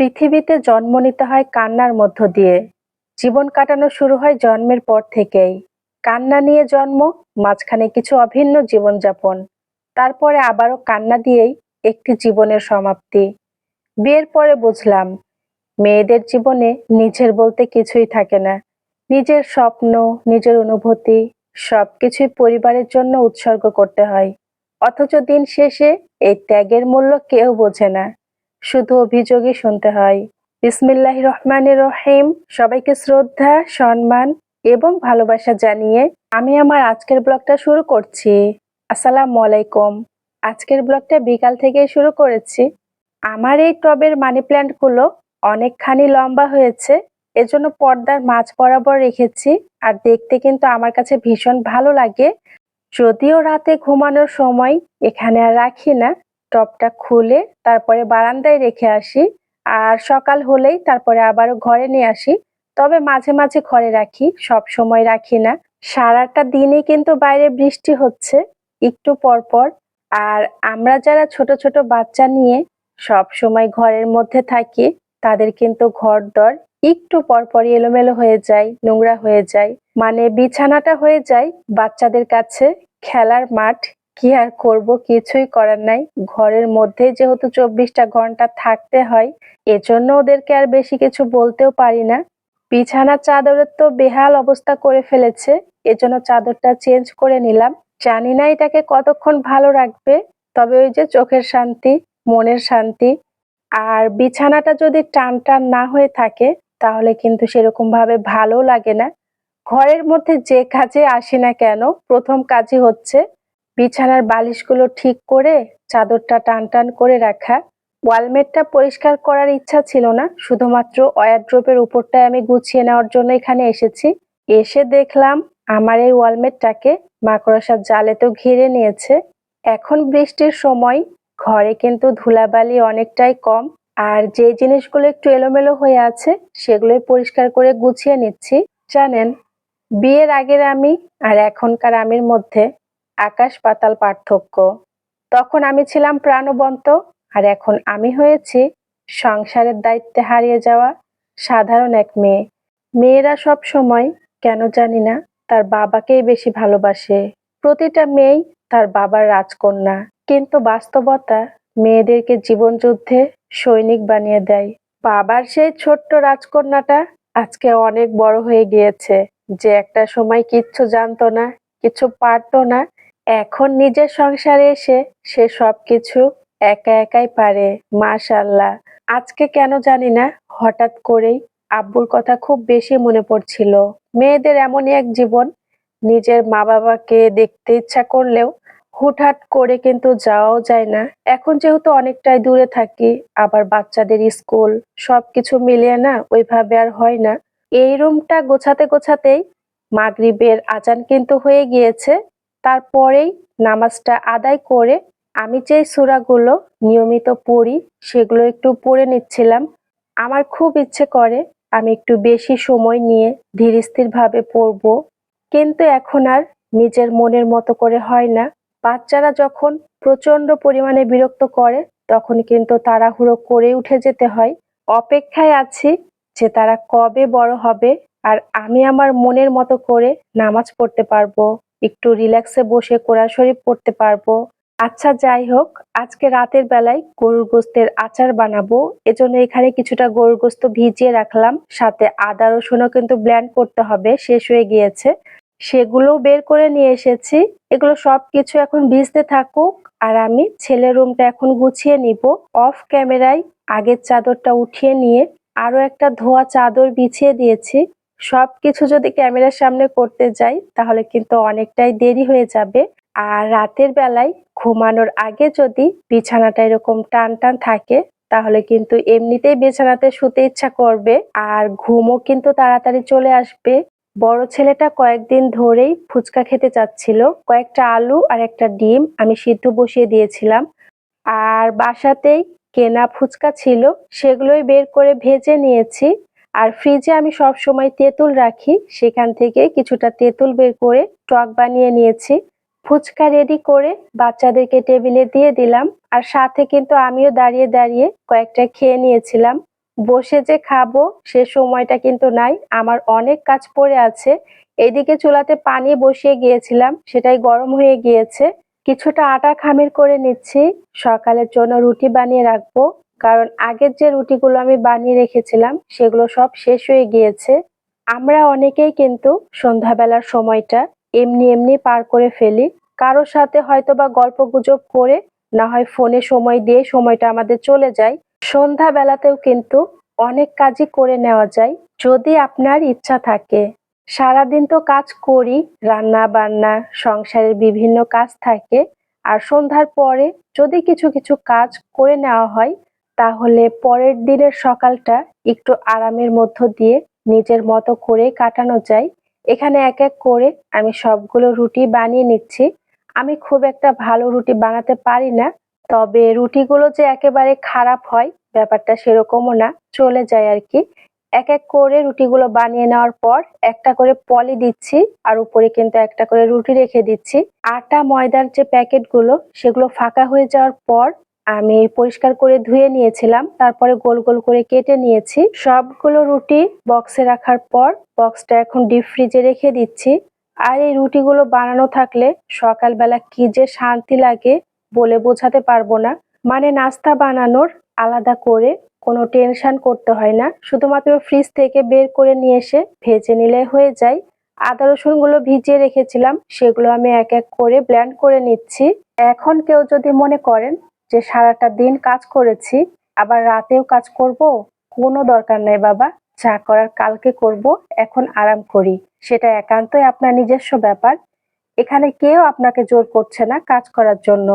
পৃথিবীতে জন্ম নিতে হয় কান্নার মধ্য দিয়ে। জীবন কাটানো শুরু হয় জন্মের পর থেকেই। কান্না নিয়ে জন্ম, মাঝখানে কিছু অভিন্ন জীবনযাপন। তারপরে আবারও কান্না দিয়েই একটি জীবনের সমাপ্তি। বিয়ের পরে বুঝলাম, মেয়েদের জীবনে নিজের বলতে কিছুই থাকে না। নিজের স্বপ্ন, নিজের অনুভূতি সব কিছুই পরিবারের জন্য উৎসর্গ করতে হয়। অথচ দিন শেষে এই ত্যাগের মূল্য কেউ বোঝে না। শুধু অভিযোগই শুনতে হয়। ইসমিল্লাহ রহমানের রহিম। সবাইকে শ্রদ্ধা, সম্মান এবং ভালোবাসা জানিয়ে আমি আমার আজকের ব্লগটা শুরু করছি। আসসালামু আলাইকুম। আজকের ব্লগটা বিকাল থেকে শুরু করেছি। আমার এই টবের মানি প্ল্যান্টগুলো অনেকখানি লম্বা হয়েছে। এজন্য পর্দার মাঝ বরাবর রেখেছি আর দেখতে কিন্তু আমার কাছে ভীষণ ভালো লাগে। যদিও রাতে ঘুমানোর সময় এখানে আর রাখি না টবটা খুলে তারপরে বারান্দায় রেখে আসি। আর সকাল হলেই তারপরে আবারও ঘরে নিয়ে আসি। তবে মাঝে মাঝে ঘরে রাখি, সব সময় রাখি না। সারাটা দিনে কিন্তু বাইরে বৃষ্টি হচ্ছে, একটু পর পর। আর আমরা যারা ছোট ছোট বাচ্চা নিয়ে সব সময় ঘরের মধ্যে থাকি, তাদের কিন্তু ঘর দর একটু পরপরই এলোমেলো হয়ে যায়, নোংরা হয়ে যায়। মানে বিছানাটা হয়ে যায় বাচ্চাদের কাছে, খেলার মাঠ কি আর করব? কিছুই করার নাই। ঘরের মধ্যে যেহেতু চব্বিশটা ঘণ্টা থাকতে হয়, এজন্য ওদেরকে আর বেশি কিছু বলতেও পারি না। বিছানা চাদরের তো বেহাল অবস্থা করে ফেলেছে, এজন্য চাদরটা চেঞ্জ করে নিলাম। জানি না এটাকে কতক্ষণ ভালো রাখবে, তবে ওই যে চোখের শান্তি, মনের শান্তি। আর বিছানাটা যদি টান টান না হয়ে থাকে, তাহলে কিন্তু সেরকম ভাবে ভালো লাগে না। ঘরের মধ্যে যে কাজে আসি না কেন, প্রথম কাজই হচ্ছে বিছানার বালিশগুলো ঠিক করে চাদরটা টান টান করে রাখা। ওয়ালমেটটা পরিষ্কার করার ইচ্ছা ছিল না, শুধুমাত্র ওয়ারড্রোপের উপরটায় আমি গুছিয়ে নেওয়ার জন্য এখানে এসেছি। এসে দেখলাম আমার এই ওয়ালমেটটাকে মাকড়সার জালে তো ঘিরে নিয়েছে। এখন বৃষ্টির সময়, ঘরে কিন্তু ধুলাবালি অনেকটাই কম, আর যে জিনিসগুলো একটু এলোমেলো হয়ে আছে, সেগুলোই পরিষ্কার করে গুছিয়ে নিচ্ছি। জানেন, বিয়ের আগের আমি আর এখনকার আমির মধ্যে আকাশ পাতাল পার্থক্য। তখন আমি ছিলাম প্রাণবন্ত, আর এখন আমি হয়েছি সংসারের দায়িত্বে হারিয়ে যাওয়া সাধারণ এক মেয়ে। মেয়েরা সব সময়, কেন জানি না, তার বাবাকেই বেশি ভালোবাসে। প্রতিটা মেয়েই তার বাবার রাজকন্যা। কিন্তু বাস্তবতা মেয়েদেরকে জীবন যুদ্ধে সৈনিক বানিয়ে দেয়। বাবার সেই ছোট্ট রাজকন্যাটা আজকে অনেক বড় হয়ে গিয়েছে। যে একটা সময় কিচ্ছু জানতো না, কিছু পারতো না এখন নিজের সংসারে এসে সে সবকিছু একা একাই পারে মাশাল্লাহ আজকে কেন জানি না, হঠাৎ করেই আব্বুর কথা খুব বেশি মনে পড়ছিল। মেয়েদের এমনই এক জীবন, নিজের মা বাবাকে দেখতে ইচ্ছা করলেও হুটহাট করে কিন্তু যাওয়াও যায় না। এখন যেহেতু অনেকটাই দূরে থাকি, আবার বাচ্চাদের স্কুল সবকিছু মিলিয়ে না, ওইভাবে আর হয় না। এই রুমটা গোছাতে গোছাতেই মাগরিবের আজান কিন্তু হয়ে গিয়েছে। তারপরেই নামাজটা আদায় করে আমি যে সুরাগুলো নিয়মিত পড়ি সেগুলো একটু পড়ে নিচ্ছিলাম। আমার খুব ইচ্ছে করে আমি একটু বেশি সময় নিয়ে ধীর স্থিরভাবে পড়ব। কিন্তু এখন আর নিজের মনের মতো করে হয় না। বাচ্চারা যখন প্রচণ্ড পরিমাণে বিরক্ত করে, তখন কিন্তু তাড়াহুড়ো করে উঠে যেতে হয়। অপেক্ষায় আছি যে তারা কবে বড় হবে আর আমি আমার মনের মতো করে নামাজ পড়তে পারব। একটু রিল্যাক্সে বসে কোরআন শরীফ পড়তে পারব। আচ্ছা যাই হোক, আজকে রাতের বেলায় গরুর গোস্তের আচার বানাবো। এজন্য এখানে কিছুটা গরুর গোস্ত ভিজিয়ে রাখলাম। সাথে আদা, রসুনও কিন্তু ব্ল্যান্ড করতে হবে, শেষ হয়ে গিয়েছে। সেগুলোও বের করে নিয়ে এসেছি। এগুলো সব কিছু এখন ভিজতে থাকুক। আর আমি ছেলের রুমটা এখন গুছিয়ে নিব। অফ ক্যামেরায় আগের চাদরটা উঠিয়ে নিয়ে আরও একটা ধোয়া চাদর বিছিয়ে দিয়েছি। সব কিছু যদি ক্যামেরার সামনে করতে যাই, তাহলে কিন্তু অনেকটাই দেরি হয়ে যাবে। আর রাতের বেলায় ঘুমানোর আগে যদি বিছানাটা এরকম টান টান থাকে, তাহলে কিন্তু এমনিতেই বিছানাতে শুতে ইচ্ছা করবে। আর ঘুমও কিন্তু তাড়াতাড়ি চলে আসবে। বড় ছেলেটা কয়েকদিন ধরেই ফুচকা খেতে চাচ্ছিল। কয়েকটা আলু আর একটা ডিম আমি সিদ্ধ বসিয়ে দিয়েছিলাম। আর বাসাতেই কেনা ফুচকা ছিল, সেগুলোই বের করে ভেজে নিয়েছি। আর ফ্রিজে আমি সব সময় তেঁতুল রাখি। সেখান থেকে কিছুটা তেঁতুল বের করে টক বানিয়ে নিয়েছি। ফুচকা রেডি করে বাচ্চাদেরকে টেবিলে দিয়ে দিলাম। আর সাথে কিন্তু আমিও দাঁড়িয়ে দাঁড়িয়ে কয়েকটা খেয়ে নিয়েছিলাম। বসে যে খাব সে সময়টা কিন্তু নাই। আমার অনেক কাজ পড়ে আছে। এদিকে চুলাতে পানি বসিয়ে গিয়েছিলাম। সেটাই গরম হয়ে গিয়েছে। কিছুটা আটা খামির করে নিচ্ছি। সকালের জন্য রুটি বানিয়ে রাখব। কারণ আগের যে রুটিগুলো আমি বানিয়ে রেখেছিলাম, সেগুলো সব শেষ হয়ে গিয়েছে। আমরা অনেকেই কিন্তু সন্ধ্যাবেলার সময়টা এমনি এমনি পার করে ফেলি। কারোর সাথে হয়তো বা গল্প গুজব করে, না হয় ফোনে সময় দিয়ে সময়টা আমাদের চলে যায়। সন্ধ্যাবেলাতেও কিন্তু অনেক কাজই করে নেওয়া যায়, যদি আপনার ইচ্ছা থাকে। সারাদিন তো কাজ করি, রান্না বান্না, সংসারের বিভিন্ন কাজ থাকে। আর সন্ধ্যার পরে যদি কিছু কিছু কাজ করে নেওয়া হয় তাহলে পরের দিনের সকালটা একটু আরামের মধ্য দিয়ে নিজের মতো করে কাটানো যায়। এখানে এক এক করে আমি সবগুলো রুটি বানিয়ে নিচ্ছি। আমি খুব একটা ভালো রুটি বানাতে পারি না, তবে রুটিগুলো যে একেবারে খারাপ হয় ব্যাপারটা সেরকমও না, চলে যায় আর কি এক এক করে রুটিগুলো বানিয়ে নেওয়ার পর একটা করে পলি দিচ্ছি আর উপরে কিন্তু একটা করে রুটি রেখে দিচ্ছি। আটা, ময়দার যে প্যাকেটগুলো সেগুলো ফাঁকা হয়ে যাওয়ার পর আমি পরিষ্কার করে ধুয়ে নিয়েছিলাম, তারপরে গোল গোল করে কেটে নিয়েছি। সবগুলো রুটি বক্সে রাখার পর বক্সটা এখন ডিপ ফ্রিজে রেখে দিচ্ছি। আর এই রুটিগুলো বানানো থাকলে সকালবেলা কি যে শান্তি লাগে বলে বোঝাতে পারব না। মানে নাস্তা বানানোর আলাদা করে কোনো টেনশন করতে হয় না। শুধুমাত্র ফ্রিজ থেকে বের করে নিয়ে এসে ভেজে নিলে হয়ে যায়। আদা রসুনগুলো ভিজিয়ে রেখেছিলাম, সেগুলো আমি এক এক করে ব্ল্যান্ড করে নিচ্ছি। এখন কেউ যদি মনে করেন যে সারাটা দিন কাজ করেছি, আবার রাতেও কাজ করব, কোনো দরকার নেই বাবা। যা করার কালকে করব, এখন আরাম করি। সেটা একান্তই আপনার নিজস্ব ব্যাপার। এখানে কেউ আপনাকে জোর করছে না কাজ করার জন্য।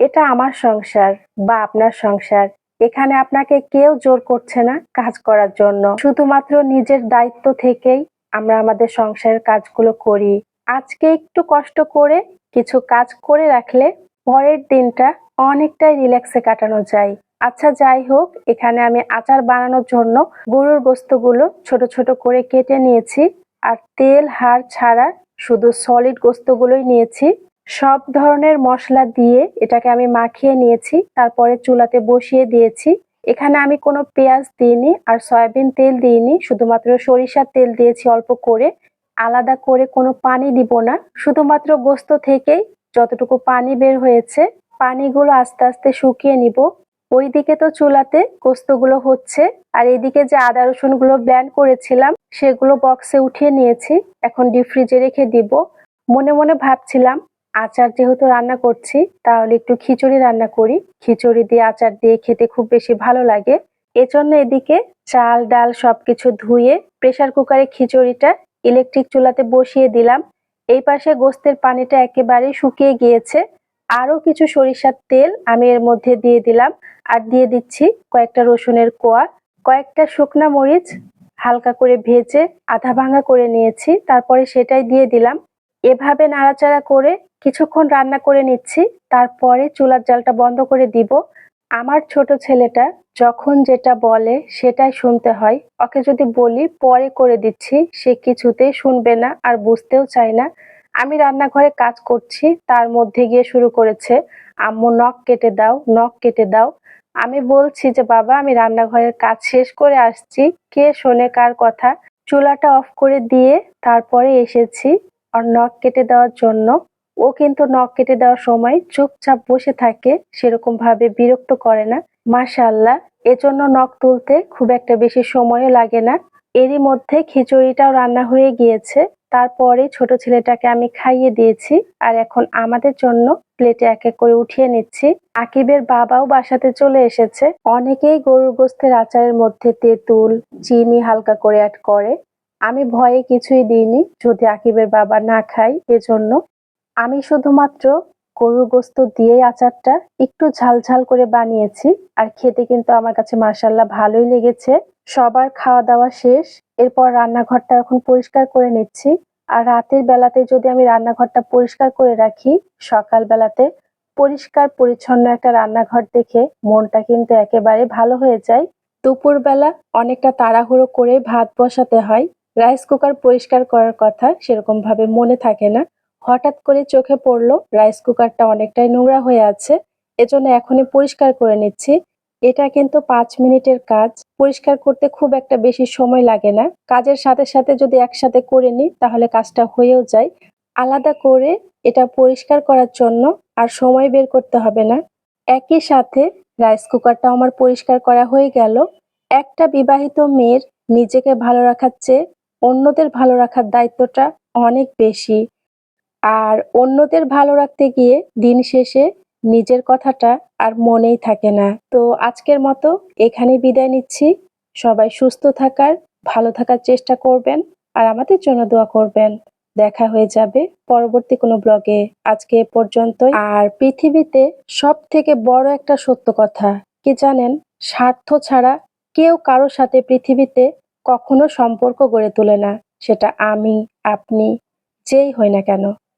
এটা আমার সংসার বা আপনার সংসার। এখানে আপনাকে কেউ জোর করছে না কাজ করার জন্য। শুধুমাত্র নিজের দায়িত্ব থেকেই আমরা আমাদের সংসারের কাজগুলো করি। আজকে একটু কষ্ট করে কিছু কাজ করে রাখলে পরের দিনটা অনেকটাই রিল্যাক্সে কাটানো যায়। আচ্ছা যাই হোক, এখানে আমি আচার বানানোর জন্য গরুর গোস্তগুলো ছোট ছোট করে কেটে নিয়েছি আর তেল, হাড় ছাড়া শুধু সলিড গোস্তগুলোই নিয়েছি। সব ধরনের মশলা দিয়ে এটাকে আমি মাখিয়ে নিয়েছি, তারপরে চুলাতে বসিয়ে দিয়েছি। এখানে আমি কোনো পেঁয়াজ দিইনি আর সয়াবিন তেল দিইনি, শুধুমাত্র সরিষার তেল দিয়েছি অল্প করে। আলাদা করে কোনো পানি দিব না, শুধুমাত্র গোস্ত থেকেই যতটুকু পানি বের হয়েছে, পানিগুলো আস্তে আস্তে শুকিয়ে নিব। ওইদিকে তো চুলাতে গোস্তগুলো হচ্ছে, আর এদিকে যে আদা রসুনগুলো ব্ল্যান্ড করেছিলাম, সেগুলো বক্সে উঠিয়ে নিয়েছি, এখন ডিপ ফ্রিজে রেখে দিব। মনে মনে ভাবছিলাম, আচার যেহেতু রান্না করছি, তাহলে একটু খিচুড়ি রান্না করি। খিচুড়ি দিয়ে আচার দিয়ে খেতে খুব বেশি ভালো লাগে। এজন্য এদিকে চাল, ডাল সবকিছু ধুয়ে প্রেসার কুকারে খিচুড়িটা ইলেকট্রিক চুলাতে বসিয়ে দিলাম। এই পাশে গোস্তের পানিটা একেবারে শুকিয়ে গিয়েছে। আরও কিছু সরিষার তেল আমি এর মধ্যে দিয়ে দিলাম আর দিয়ে দিচ্ছি কয়েকটা রসুনের কোয়া। কয়েকটা শুকনা মরিচ হালকা করে ভেজে আধা ভাঙা করে নিয়েছি, তারপরে সেটাই দিয়ে দিলাম। এভাবে নাড়াচাড়া করে কিছুক্ষণ রান্না করে নিচ্ছি, তারপরে চুলার জালটা বন্ধ করে দিব। আমার ছোট ছেলেটা যখন যেটা বলে সেটাই শুনতে হয়। ওকে যদি বলি, পরে করে দিচ্ছি, সে কিছুতেই শুনবে না আর বুঝতেও চায় না। আমি রান্নাঘরে কাজ করছি, তার মধ্যে গিয়ে শুরু করেছে, আম্মু, নখ কেটে দাও, নখ কেটে দাও। আমি বলছি যে, বাবা, আমি রান্নাঘরের কাজ শেষ করে আসছি। কে শোনে কার কথা? চুলাটা অফ করে দিয়ে তারপরে এসেছি আর নখ কেটে দেওয়ার জন্য। ও কিন্তু নখ কেটে দেওয়ার সময় চুপচাপ বসে থাকে সেরকম ভাবে বিরক্ত করে না। মাশাল্লাহ এজন্য নখ তুলতে খুব একটা বেশি সময়ও লাগে না। এরই মধ্যে খিচুড়িটাও রান্না হয়ে গিয়েছে। তারপরে ছোট ছেলেটাকে আমি খাইয়ে দিয়েছি আর এখন আমাদের জন্য প্লেটে এক এক করে উঠিয়ে নিচ্ছি। আকিবের বাবাও বাসাতে চলে এসেছে। অনেকেই গরুর গোস্তের আচারের মধ্যে তেঁতুল, চিনি হালকা করে অ্যাড করে। আমি ভয়ে কিছুই দিইনি, যদি আকিবের বাবা না খায়, এজন্য। আমি শুধুমাত্র গরুর গোস্ত দিয়েই আচারটা একটু ঝাল ঝাল করে বানিয়েছি। আর খেতে কিন্তু আমার কাছে মার্শাল্লাহ ভালোই লেগেছে। সবার খাওয়া দাওয়া শেষ। এরপর রান্নাঘরটা এখন পরিষ্কার করে নিচ্ছি। আর রাতের বেলাতে যদি আমি রান্নাঘরটা পরিষ্কার করে রাখি সকাল বেলাতে পরিষ্কার পরিচ্ছন্ন একটা রান্নাঘর দেখে মনটা কিন্তু একেবারে ভালো হয়ে যায়। দুপুরবেলা অনেকটা তাড়াহুড়ো করে ভাত বসাতে হয়। রাইস কুকার পরিষ্কার করার কথা সেরকম ভাবে মনে থাকে না। হঠাৎ করে চোখে পড়ল রাইস কুকারটা অনেকটাই নোংরা হয়ে আছে, এজন্য এখনই পরিষ্কার করে নিচ্ছি। এটা কিন্তু পাঁচ মিনিটের কাজ, পরিষ্কার করতে খুব একটা বেশি সময় লাগে না। কাজের সাথে সাথে যদি একসাথে করে নিই, তাহলে কাজটা হয়েও যায়। আলাদা করে এটা পরিষ্কার করার জন্য আর সময় বের করতে হবে না। একই সাথে রাইস কুকারটা আমার পরিষ্কার করা হয়ে গেল। একটা বিবাহিত মেয়ের নিজেকে ভালো রাখার চেয়ে অন্যদের ভালো রাখার দায়িত্বটা অনেক বেশি। আর অন্যদের ভালো রাখতে গিয়ে দিন শেষে নিজের কথাটা আর মনেই থাকে না। তো আজকের মতো এখানেই বিদায় নিচ্ছি। সবাই সুস্থ থাকার, ভালো থাকার চেষ্টা করবেন আর আমাদের জন্য দোয়া করবেন। দেখা হয়ে যাবে পরবর্তী কোনো ব্লগে। আজকে এ পর্যন্তই। আর পৃথিবীতে সব থেকে বড় একটা সত্য কথা, কি জানেন? স্বার্থ ছাড়া কেউ কারোর সাথে পৃথিবীতে কখনো সম্পর্ক গড়ে তোলে না। সেটা আমি, আপনি, যেই হই না কেন।